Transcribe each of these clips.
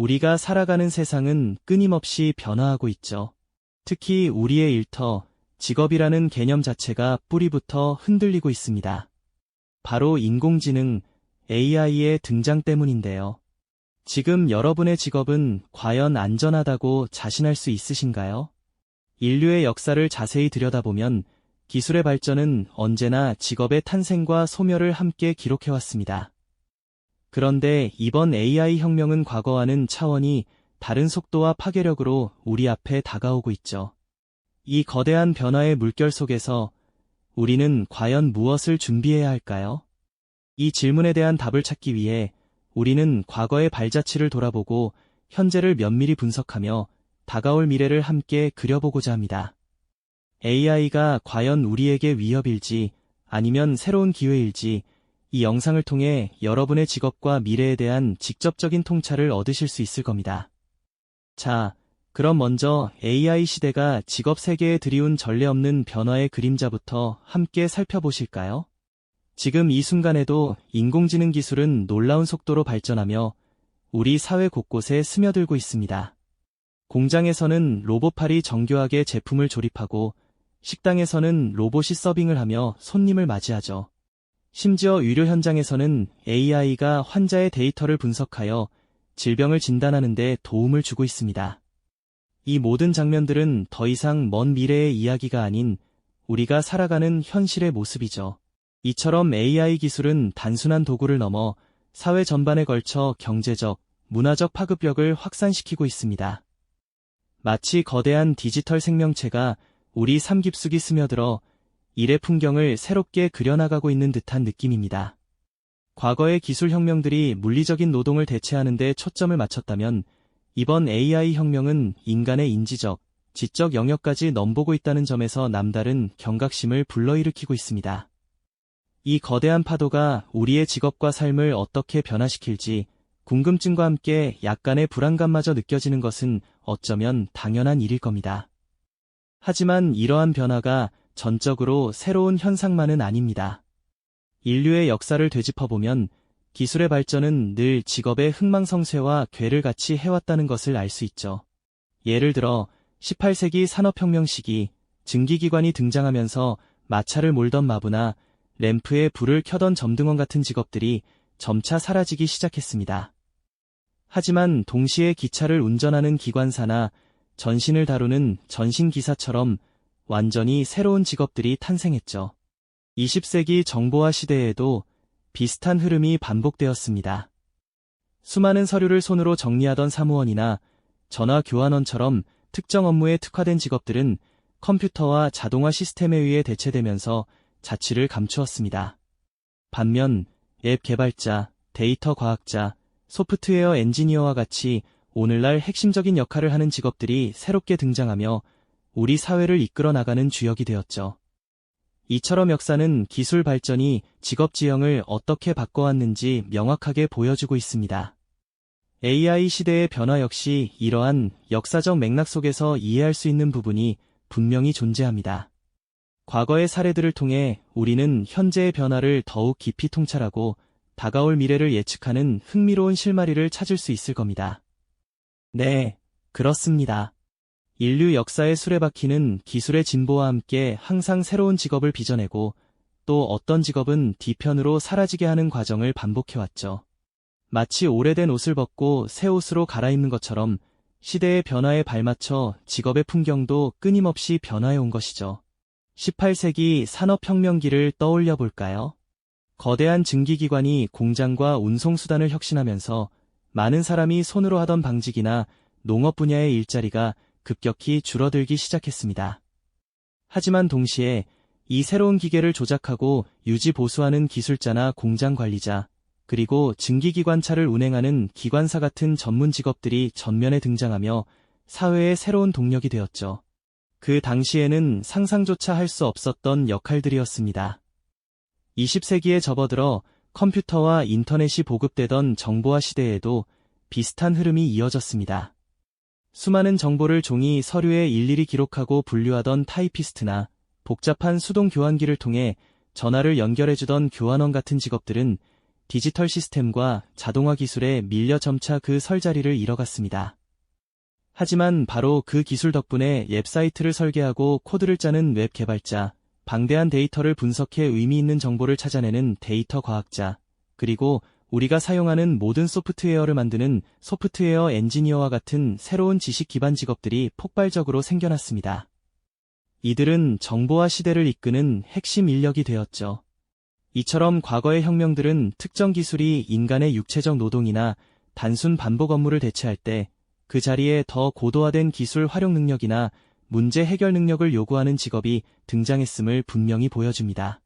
우리가 살아가는 세상은 끊임없이 변화하고 있죠. 특히 우리의 일터, 직업이라는 개념 자체가 뿌리부터 흔들리고 있습니다. 바로 인공지능, AI의 등장 때문인데요. 지금 여러분의 직업은 과연 안전하다고 자신할 수 있으신가요? 인류의 역사를 자세히 들여다보면 기술의 발전은 언제나 직업의 탄생과 소멸을 함께 기록해왔습니다. 그런데 이번 AI 혁명은 과거와는 차원이 다른 속도와 파괴력으로 우리 앞에 다가오고 있죠. 이 거대한 변화의 물결 속에서 우리는 과연 무엇을 준비해야 할까요? 이 질문에 대한 답을 찾기 위해 우리는 과거의 발자취를 돌아보고 현재를 면밀히 분석하며 다가올 미래를 함께 그려보고자 합니다. AI가 과연 우리에게 위협일지 아니면 새로운 기회일지 이 영상을 통해 여러분의 직업과 미래에 대한 직접적인 통찰을 얻으실 수 있을 겁니다. 자, 그럼 먼저 AI 시대가 직업 세계에 들이운 전례 없는 변화의 그림자부터 함께 살펴보실까요? 지금 이 순간에도 인공지능 기술은 놀라운 속도로 발전하며 우리 사회 곳곳에 스며들고 있습니다. 공장에서는 로봇팔이 정교하게 제품을 조립하고 식당에서는 로봇이 서빙을 하며 손님을 맞이하죠. 심지어 의료 현장에서는 AI가 환자의 데이터를 분석하여 질병을 진단하는 데 도움을 주고 있습니다. 이 모든 장면들은 더 이상 먼 미래의 이야기가 아닌 우리가 살아가는 현실의 모습이죠. 이처럼 AI 기술은 단순한 도구를 넘어 사회 전반에 걸쳐 경제적, 문화적 파급력을 확산시키고 있습니다. 마치 거대한 디지털 생명체가 우리 삶 깊숙이 스며들어 일의 풍경을 새롭게 그려나가고 있는 듯한 느낌입니다. 과거의 기술 혁명들이 물리적인 노동을 대체하는 데 초점을 맞췄다면 이번 AI 혁명은 인간의 인지적, 지적 영역까지 넘보고 있다는 점에서 남다른 경각심을 불러일으키고 있습니다. 이 거대한 파도가 우리의 직업과 삶을 어떻게 변화시킬지 궁금증과 함께 약간의 불안감마저 느껴지는 것은 어쩌면 당연한 일일 겁니다. 하지만 이러한 변화가 전적으로 새로운 현상만은 아닙니다. 인류의 역사를 되짚어보면 기술의 발전은 늘 직업의 흥망성쇠와 괴를 같이 해왔다는 것을 알 수 있죠. 예를 들어 18세기 산업혁명 시기 증기기관이 등장하면서 마차를 몰던 마부나 램프에 불을 켜던 점등원 같은 직업들이 점차 사라지기 시작했습니다. 하지만 동시에 기차를 운전하는 기관사나 전신을 다루는 전신기사처럼 완전히 새로운 직업들이 탄생했죠. 20세기 정보화 시대에도 비슷한 흐름이 반복되었습니다. 수많은 서류를 손으로 정리하던 사무원이나 전화 교환원처럼 특정 업무에 특화된 직업들은 컴퓨터와 자동화 시스템에 의해 대체되면서 자취를 감추었습니다. 반면 앱 개발자, 데이터 과학자, 소프트웨어 엔지니어와 같이 오늘날 핵심적인 역할을 하는 직업들이 새롭게 등장하며 우리 사회를 이끌어 나가는 주역이 되었죠. 이처럼 역사는 기술 발전이 직업 지형을 어떻게 바꿔왔는지 명확하게 보여주고 있습니다. AI 시대의 변화 역시 이러한 역사적 맥락 속에서 이해할 수 있는 부분이 분명히 존재합니다. 과거의 사례들을 통해 우리는 현재의 변화를 더욱 깊이 통찰하고 다가올 미래를 예측하는 흥미로운 실마리를 찾을 수 있을 겁니다. 네, 그렇습니다. 인류 역사의 수레바퀴는 기술의 진보와 함께 항상 새로운 직업을 빚어내고 또 어떤 직업은 뒤편으로 사라지게 하는 과정을 반복해왔죠. 마치 오래된 옷을 벗고 새 옷으로 갈아입는 것처럼 시대의 변화에 발맞춰 직업의 풍경도 끊임없이 변화해 온 것이죠. 18세기 산업혁명기를 떠올려 볼까요? 거대한 증기기관이 공장과 운송수단을 혁신하면서 많은 사람이 손으로 하던 방직이나 농업 분야의 일자리가 급격히 줄어들기 시작했습니다. 하지만 동시에 이 새로운 기계를 조작하고 유지 보수하는 기술자나 공장 관리자, 그리고 증기기관차를 운행하는 기관사 같은 전문 직업들이 전면에 등장하며 사회의 새로운 동력이 되었죠. 그 당시에는 상상조차 할 수 없었던 역할들이었습니다. 20세기에 접어들어 컴퓨터와 인터넷이 보급되던 정보화 시대에도 비슷한 흐름이 이어졌습니다. 수많은 정보를 종이 서류에 일일이 기록하고 분류하던 타이피스트나 복잡한 수동 교환기를 통해 전화를 연결해주던 교환원 같은 직업들은 디지털 시스템과 자동화 기술에 밀려 점차 그 설 자리를 잃어갔습니다. 하지만 바로 그 기술 덕분에 웹사이트를 설계하고 코드를 짜는 웹 개발자, 방대한 데이터를 분석해 의미 있는 정보를 찾아내는 데이터 과학자, 그리고 우리가 사용하는 모든 소프트웨어를 만드는 소프트웨어 엔지니어와 같은 새로운 지식 기반 직업들이 폭발적으로 생겨났습니다. 이들은 정보화 시대를 이끄는 핵심 인력이 되었죠. 이처럼 과거의 혁명들은 특정 기술이 인간의 육체적 노동이나 단순 반복 업무를 대체할 때 그 자리에 더 고도화된 기술 활용 능력이나 문제 해결 능력을 요구하는 직업이 등장했음을 분명히 보여줍니다.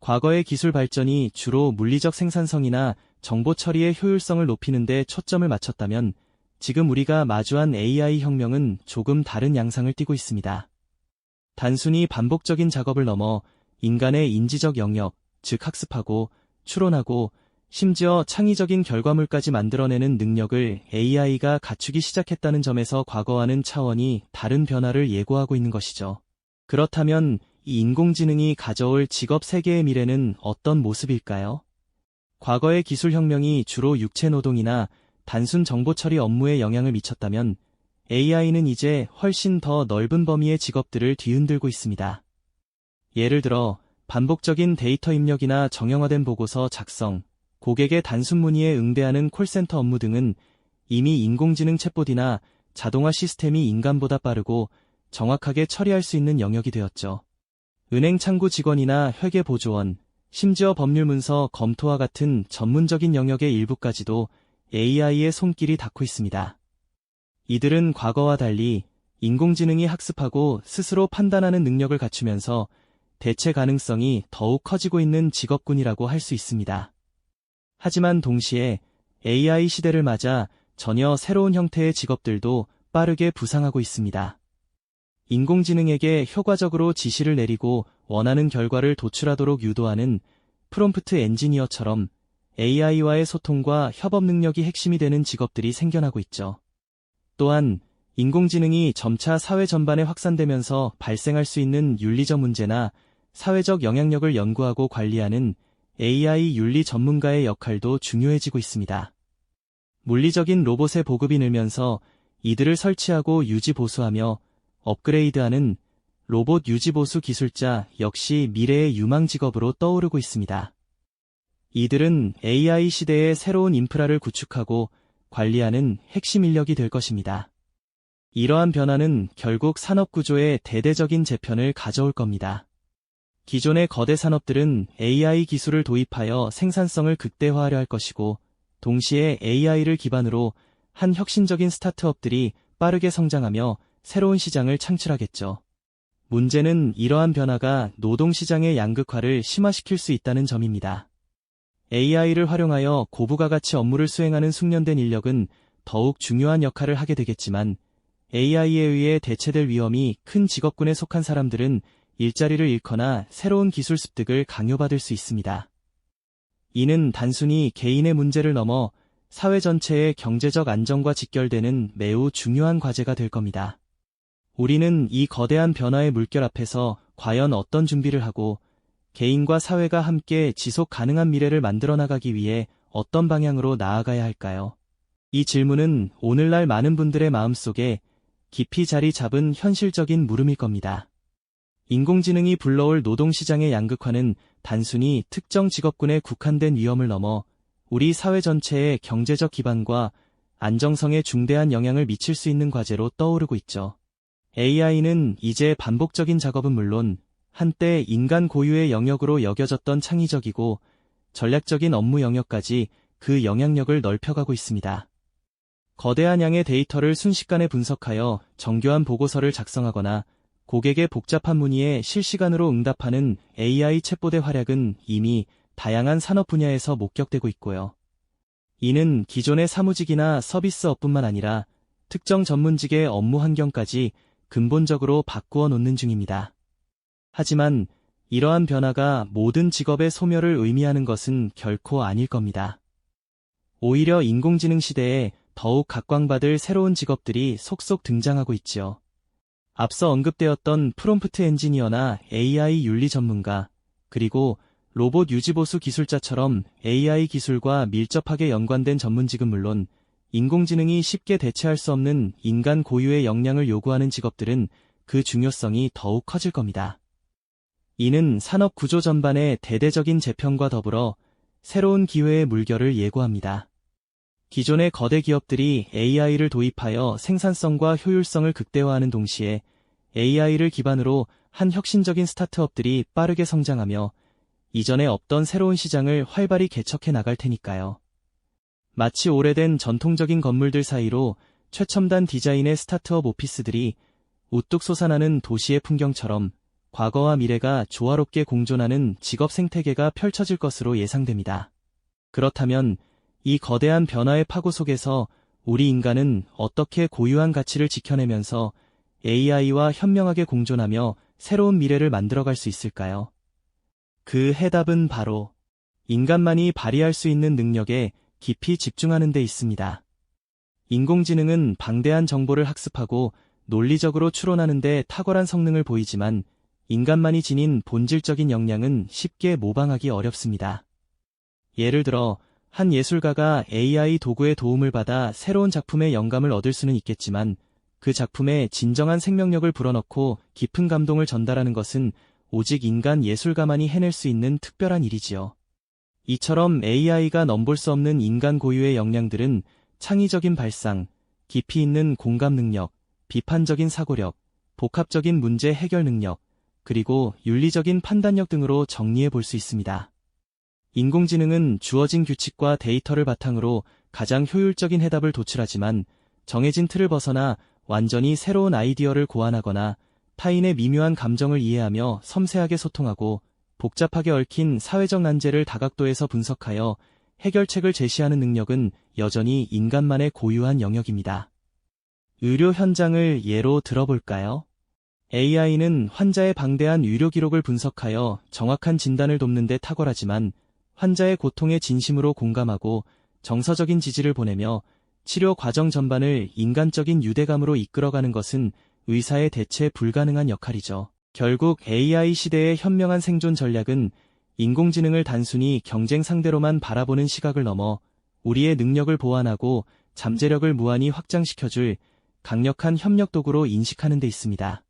과거의 기술 발전이 주로 물리적 생산성이나 정보 처리의 효율성을 높이는 데 초점을 맞췄다면 지금 우리가 마주한 AI 혁명은 조금 다른 양상을 띠고 있습니다. 단순히 반복적인 작업을 넘어 인간의 인지적 영역, 즉 학습하고 추론하고 심지어 창의적인 결과물까지 만들어내는 능력을 AI가 갖추기 시작했다는 점에서 과거와는 차원이 다른 변화를 예고하고 있는 것이죠. 그렇다면 이 인공지능이 가져올 직업 세계의 미래는 어떤 모습일까요? 과거의 기술혁명이 주로 육체 노동이나 단순 정보 처리 업무에 영향을 미쳤다면 AI는 이제 훨씬 더 넓은 범위의 직업들을 뒤흔들고 있습니다. 예를 들어 반복적인 데이터 입력이나 정형화된 보고서 작성, 고객의 단순 문의에 응대하는 콜센터 업무 등은 이미 인공지능 챗봇이나 자동화 시스템이 인간보다 빠르고 정확하게 처리할 수 있는 영역이 되었죠. 은행 창구 직원이나 회계 보조원, 심지어 법률 문서 검토와 같은 전문적인 영역의 일부까지도 AI의 손길이 닿고 있습니다. 이들은 과거와 달리 인공지능이 학습하고 스스로 판단하는 능력을 갖추면서 대체 가능성이 더욱 커지고 있는 직업군이라고 할 수 있습니다. 하지만 동시에 AI 시대를 맞아 전혀 새로운 형태의 직업들도 빠르게 부상하고 있습니다. 인공지능에게 효과적으로 지시를 내리고 원하는 결과를 도출하도록 유도하는 프롬프트 엔지니어처럼 AI와의 소통과 협업 능력이 핵심이 되는 직업들이 생겨나고 있죠. 또한 인공지능이 점차 사회 전반에 확산되면서 발생할 수 있는 윤리적 문제나 사회적 영향력을 연구하고 관리하는 AI 윤리 전문가의 역할도 중요해지고 있습니다. 물리적인 로봇의 보급이 늘면서 이들을 설치하고 유지 보수하며 업그레이드하는 로봇 유지보수 기술자 역시 미래의 유망 직업으로 떠오르고 있습니다. 이들은 AI 시대의 새로운 인프라를 구축하고 관리하는 핵심 인력이 될 것입니다. 이러한 변화는 결국 산업 구조의 대대적인 재편을 가져올 겁니다. 기존의 거대 산업들은 AI 기술을 도입하여 생산성을 극대화하려 할 것이고, 동시에 AI를 기반으로 한 혁신적인 스타트업들이 빠르게 성장하며 새로운 시장을 창출하겠죠. 문제는 이러한 변화가 노동시장의 양극화를 심화시킬 수 있다는 점입니다. AI를 활용하여 고부가 가치 업무를 수행하는 숙련된 인력은 더욱 중요한 역할을 하게 되겠지만 AI에 의해 대체될 위험이 큰 직업군에 속한 사람들은 일자리를 잃거나 새로운 기술 습득을 강요받을 수 있습니다. 이는 단순히 개인의 문제를 넘어 사회 전체의 경제적 안정과 직결되는 매우 중요한 과제가 될 겁니다. 우리는 이 거대한 변화의 물결 앞에서 과연 어떤 준비를 하고 개인과 사회가 함께 지속 가능한 미래를 만들어 나가기 위해 어떤 방향으로 나아가야 할까요? 이 질문은 오늘날 많은 분들의 마음속에 깊이 자리 잡은 현실적인 물음일 겁니다. 인공지능이 불러올 노동시장의 양극화는 단순히 특정 직업군에 국한된 위험을 넘어 우리 사회 전체의 경제적 기반과 안정성에 중대한 영향을 미칠 수 있는 과제로 떠오르고 있죠. AI는 이제 반복적인 작업은 물론 한때 인간 고유의 영역으로 여겨졌던 창의적이고 전략적인 업무 영역까지 그 영향력을 넓혀가고 있습니다. 거대한 양의 데이터를 순식간에 분석하여 정교한 보고서를 작성하거나 고객의 복잡한 문의에 실시간으로 응답하는 AI 챗봇의 활약은 이미 다양한 산업 분야에서 목격되고 있고요. 이는 기존의 사무직이나 서비스업뿐만 아니라 특정 전문직의 업무 환경까지 근본적으로 바꾸어 놓는 중입니다. 하지만 이러한 변화가 모든 직업의 소멸을 의미하는 것은 결코 아닐 겁니다. 오히려 인공지능 시대에 더욱 각광받을 새로운 직업들이 속속 등장하고 있지요. 앞서 언급되었던 프롬프트 엔지니어나 AI 윤리 전문가, 그리고 로봇 유지보수 기술자처럼 AI 기술과 밀접하게 연관된 전문직은 물론 인공지능이 쉽게 대체할 수 없는 인간 고유의 역량을 요구하는 직업들은 그 중요성이 더욱 커질 겁니다. 이는 산업 구조 전반의 대대적인 재편과 더불어 새로운 기회의 물결을 예고합니다. 기존의 거대 기업들이 AI를 도입하여 생산성과 효율성을 극대화하는 동시에 AI를 기반으로 한 혁신적인 스타트업들이 빠르게 성장하며 이전에 없던 새로운 시장을 활발히 개척해 나갈 테니까요. 마치 오래된 전통적인 건물들 사이로 최첨단 디자인의 스타트업 오피스들이 우뚝 솟아나는 도시의 풍경처럼 과거와 미래가 조화롭게 공존하는 직업 생태계가 펼쳐질 것으로 예상됩니다. 그렇다면 이 거대한 변화의 파고 속에서 우리 인간은 어떻게 고유한 가치를 지켜내면서 AI와 현명하게 공존하며 새로운 미래를 만들어갈 수 있을까요? 그 해답은 바로 인간만이 발휘할 수 있는 능력에 깊이 집중하는 데 있습니다. 인공지능은 방대한 정보를 학습하고 논리적으로 추론하는 데 탁월한 성능을 보이지만 인간만이 지닌 본질적인 역량은 쉽게 모방하기 어렵습니다. 예를 들어 한 예술가가 AI 도구의 도움을 받아 새로운 작품의 영감을 얻을 수는 있겠지만 그 작품에 진정한 생명력을 불어넣고 깊은 감동을 전달하는 것은 오직 인간 예술가만이 해낼 수 있는 특별한 일이지요. 이처럼 AI가 넘볼 수 없는 인간 고유의 역량들은 창의적인 발상, 깊이 있는 공감 능력, 비판적인 사고력, 복합적인 문제 해결 능력, 그리고 윤리적인 판단력 등으로 정리해 볼 수 있습니다. 인공지능은 주어진 규칙과 데이터를 바탕으로 가장 효율적인 해답을 도출하지만 정해진 틀을 벗어나 완전히 새로운 아이디어를 고안하거나 타인의 미묘한 감정을 이해하며 섬세하게 소통하고 복잡하게 얽힌 사회적 난제를 다각도에서 분석하여 해결책을 제시하는 능력은 여전히 인간만의 고유한 영역입니다. 의료 현장을 예로 들어볼까요? AI는 환자의 방대한 의료 기록을 분석하여 정확한 진단을 돕는 데 탁월하지만 환자의 고통에 진심으로 공감하고 정서적인 지지를 보내며 치료 과정 전반을 인간적인 유대감으로 이끌어가는 것은 의사의 대체 불가능한 역할이죠. 결국 AI 시대의 현명한 생존 전략은 인공지능을 단순히 경쟁 상대로만 바라보는 시각을 넘어 우리의 능력을 보완하고 잠재력을 무한히 확장시켜줄 강력한 협력 도구로 인식하는 데 있습니다.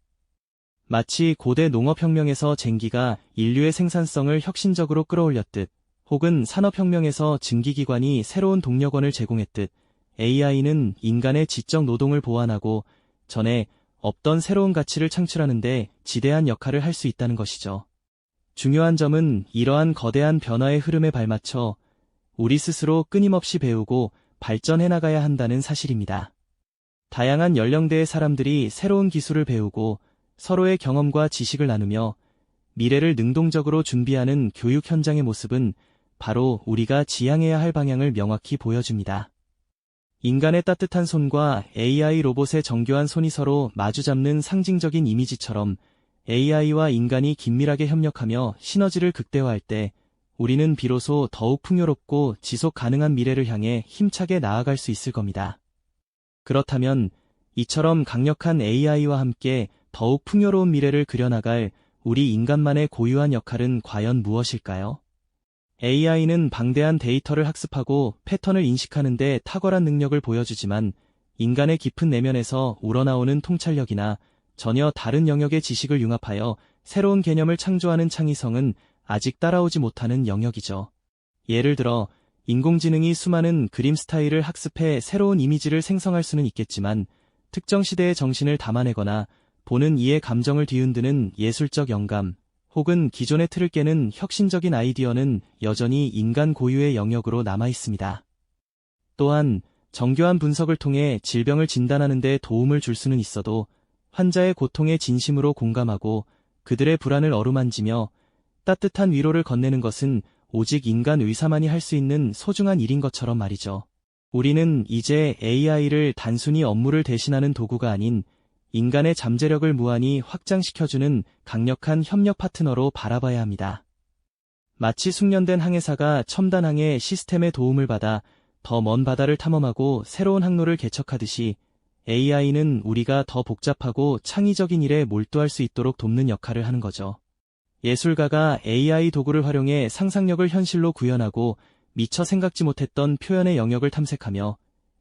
마치 고대 농업혁명에서 쟁기가 인류의 생산성을 혁신적으로 끌어올렸듯 혹은 산업혁명에서 증기기관이 새로운 동력원을 제공했듯 AI는 인간의 지적 노동을 보완하고 전에 없던 새로운 가치를 창출하는데 지대한 역할을 할 수 있다는 것이죠. 중요한 점은 이러한 거대한 변화의 흐름에 발맞춰 우리 스스로 끊임없이 배우고 발전해 나가야 한다는 사실입니다. 다양한 연령대의 사람들이 새로운 기술을 배우고 서로의 경험과 지식을 나누며 미래를 능동적으로 준비하는 교육 현장의 모습은 바로 우리가 지향해야 할 방향을 명확히 보여줍니다. 인간의 따뜻한 손과 AI 로봇의 정교한 손이 서로 마주잡는 상징적인 이미지처럼 AI와 인간이 긴밀하게 협력하며 시너지를 극대화할 때 우리는 비로소 더욱 풍요롭고 지속 가능한 미래를 향해 힘차게 나아갈 수 있을 겁니다. 그렇다면 이처럼 강력한 AI와 함께 더욱 풍요로운 미래를 그려나갈 우리 인간만의 고유한 역할은 과연 무엇일까요? AI는 방대한 데이터를 학습하고 패턴을 인식하는 데 탁월한 능력을 보여주지만 인간의 깊은 내면에서 우러나오는 통찰력이나 전혀 다른 영역의 지식을 융합하여 새로운 개념을 창조하는 창의성은 아직 따라오지 못하는 영역이죠. 예를 들어 인공지능이 수많은 그림 스타일을 학습해 새로운 이미지를 생성할 수는 있겠지만 특정 시대의 정신을 담아내거나 보는 이의 감정을 뒤흔드는 예술적 영감, 혹은 기존의 틀을 깨는 혁신적인 아이디어는 여전히 인간 고유의 영역으로 남아 있습니다. 또한 정교한 분석을 통해 질병을 진단하는 데 도움을 줄 수는 있어도 환자의 고통에 진심으로 공감하고 그들의 불안을 어루만지며 따뜻한 위로를 건네는 것은 오직 인간 의사만이 할 수 있는 소중한 일인 것처럼 말이죠. 우리는 이제 AI를 단순히 업무를 대신하는 도구가 아닌 인간의 잠재력을 무한히 확장시켜주는 강력한 협력 파트너로 바라봐야 합니다. 마치 숙련된 항해사가 첨단 항해 시스템의 도움을 받아 더 먼 바다를 탐험하고 새로운 항로를 개척하듯이 AI는 우리가 더 복잡하고 창의적인 일에 몰두할 수 있도록 돕는 역할을 하는 거죠. 예술가가 AI 도구를 활용해 상상력을 현실로 구현하고 미처 생각지 못했던 표현의 영역을 탐색하며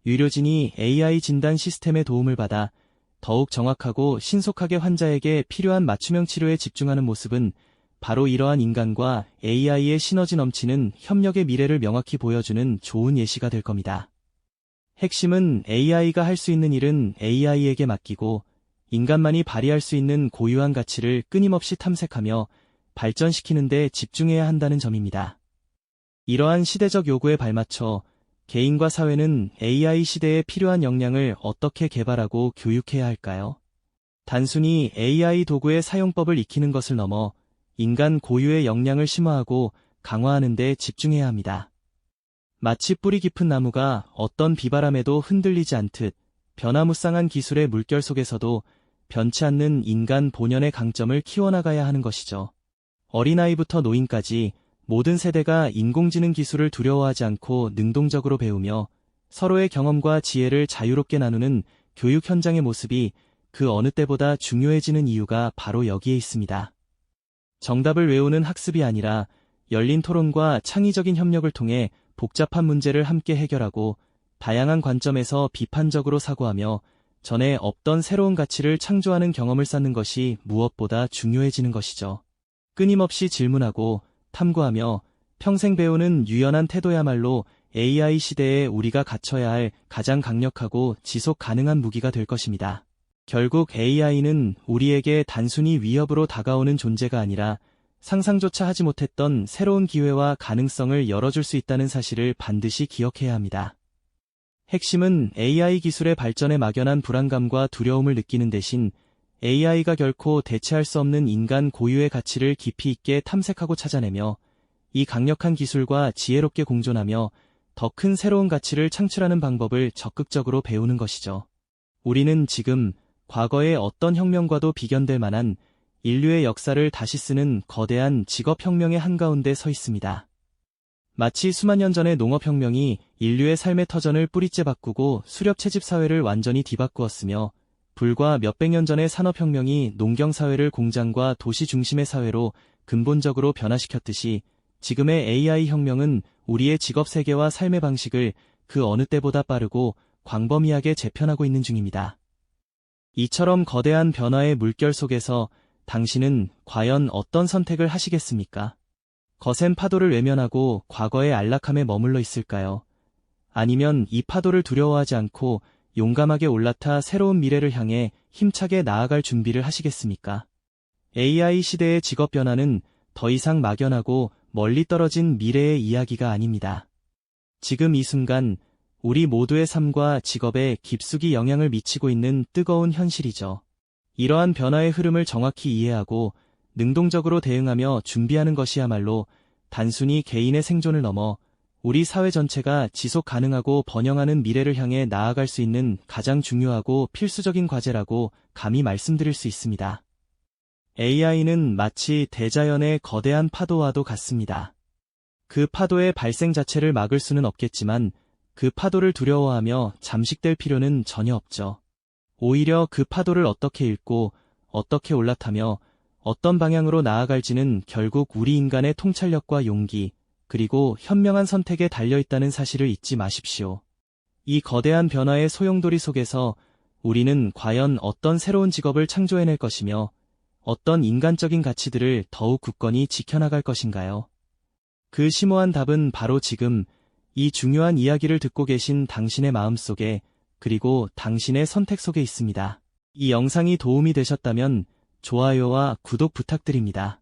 의료진이 AI 진단 시스템의 도움을 받아 더욱 정확하고 신속하게 환자에게 필요한 맞춤형 치료에 집중하는 모습은 바로 이러한 인간과 AI의 시너지 넘치는 협력의 미래를 명확히 보여주는 좋은 예시가 될 겁니다. 핵심은 AI가 할 수 있는 일은 AI에게 맡기고 인간만이 발휘할 수 있는 고유한 가치를 끊임없이 탐색하며 발전시키는 데 집중해야 한다는 점입니다. 이러한 시대적 요구에 발맞춰 개인과 사회는 AI 시대에 필요한 역량을 어떻게 개발하고 교육해야 할까요? 단순히 AI 도구의 사용법을 익히는 것을 넘어 인간 고유의 역량을 심화하고 강화하는 데 집중해야 합니다. 마치 뿌리 깊은 나무가 어떤 비바람에도 흔들리지 않듯 변화무쌍한 기술의 물결 속에서도 변치 않는 인간 본연의 강점을 키워나가야 하는 것이죠. 어린아이부터 노인까지 모든 세대가 인공지능 기술을 두려워하지 않고 능동적으로 배우며 서로의 경험과 지혜를 자유롭게 나누는 교육 현장의 모습이 그 어느 때보다 중요해지는 이유가 바로 여기에 있습니다. 정답을 외우는 학습이 아니라 열린 토론과 창의적인 협력을 통해 복잡한 문제를 함께 해결하고 다양한 관점에서 비판적으로 사고하며 전에 없던 새로운 가치를 창조하는 경험을 쌓는 것이 무엇보다 중요해지는 것이죠. 끊임없이 질문하고 탐구하며 평생 배우는 유연한 태도야말로 AI 시대에 우리가 갖춰야 할 가장 강력하고 지속 가능한 무기가 될 것입니다. 결국 AI는 우리에게 단순히 위협으로 다가오는 존재가 아니라 상상조차 하지 못했던 새로운 기회와 가능성을 열어줄 수 있다는 사실을 반드시 기억해야 합니다. 핵심은 AI 기술의 발전에 막연한 불안감과 두려움을 느끼는 대신 AI가 결코 대체할 수 없는 인간 고유의 가치를 깊이 있게 탐색하고 찾아내며 이 강력한 기술과 지혜롭게 공존하며 더 큰 새로운 가치를 창출하는 방법을 적극적으로 배우는 것이죠. 우리는 지금 과거의 어떤 혁명과도 비견될 만한 인류의 역사를 다시 쓰는 거대한 직업혁명의 한가운데 서 있습니다. 마치 수만 년 전의 농업혁명이 인류의 삶의 터전을 뿌리째 바꾸고 수렵 채집 사회를 완전히 뒤바꾸었으며 불과 몇백 년 전의 산업혁명이 농경사회를 공장과 도시 중심의 사회로 근본적으로 변화시켰듯이 지금의 AI혁명은 우리의 직업 세계와 삶의 방식을 그 어느 때보다 빠르고 광범위하게 재편하고 있는 중입니다. 이처럼 거대한 변화의 물결 속에서 당신은 과연 어떤 선택을 하시겠습니까? 거센 파도를 외면하고 과거의 안락함에 머물러 있을까요? 아니면 이 파도를 두려워하지 않고 용감하게 올라타 새로운 미래를 향해 힘차게 나아갈 준비를 하시겠습니까? AI 시대의 직업 변화는 더 이상 막연하고 멀리 떨어진 미래의 이야기가 아닙니다. 지금 이 순간 우리 모두의 삶과 직업에 깊숙이 영향을 미치고 있는 뜨거운 현실이죠. 이러한 변화의 흐름을 정확히 이해하고 능동적으로 대응하며 준비하는 것이야말로 단순히 개인의 생존을 넘어 우리 사회 전체가 지속 가능하고 번영하는 미래를 향해 나아갈 수 있는 가장 중요하고 필수적인 과제라고 감히 말씀드릴 수 있습니다. AI는 마치 대자연의 거대한 파도와도 같습니다. 그 파도의 발생 자체를 막을 수는 없겠지만 그 파도를 두려워하며 잠식될 필요는 전혀 없죠. 오히려 그 파도를 어떻게 읽고 어떻게 올라타며 어떤 방향으로 나아갈지는 결국 우리 인간의 통찰력과 용기, 그리고 현명한 선택에 달려있다는 사실을 잊지 마십시오. 이 거대한 변화의 소용돌이 속에서 우리는 과연 어떤 새로운 직업을 창조해낼 것이며 어떤 인간적인 가치들을 더욱 굳건히 지켜나갈 것인가요? 그 심오한 답은 바로 지금 이 중요한 이야기를 듣고 계신 당신의 마음 속에 그리고 당신의 선택 속에 있습니다. 이 영상이 도움이 되셨다면 좋아요와 구독 부탁드립니다.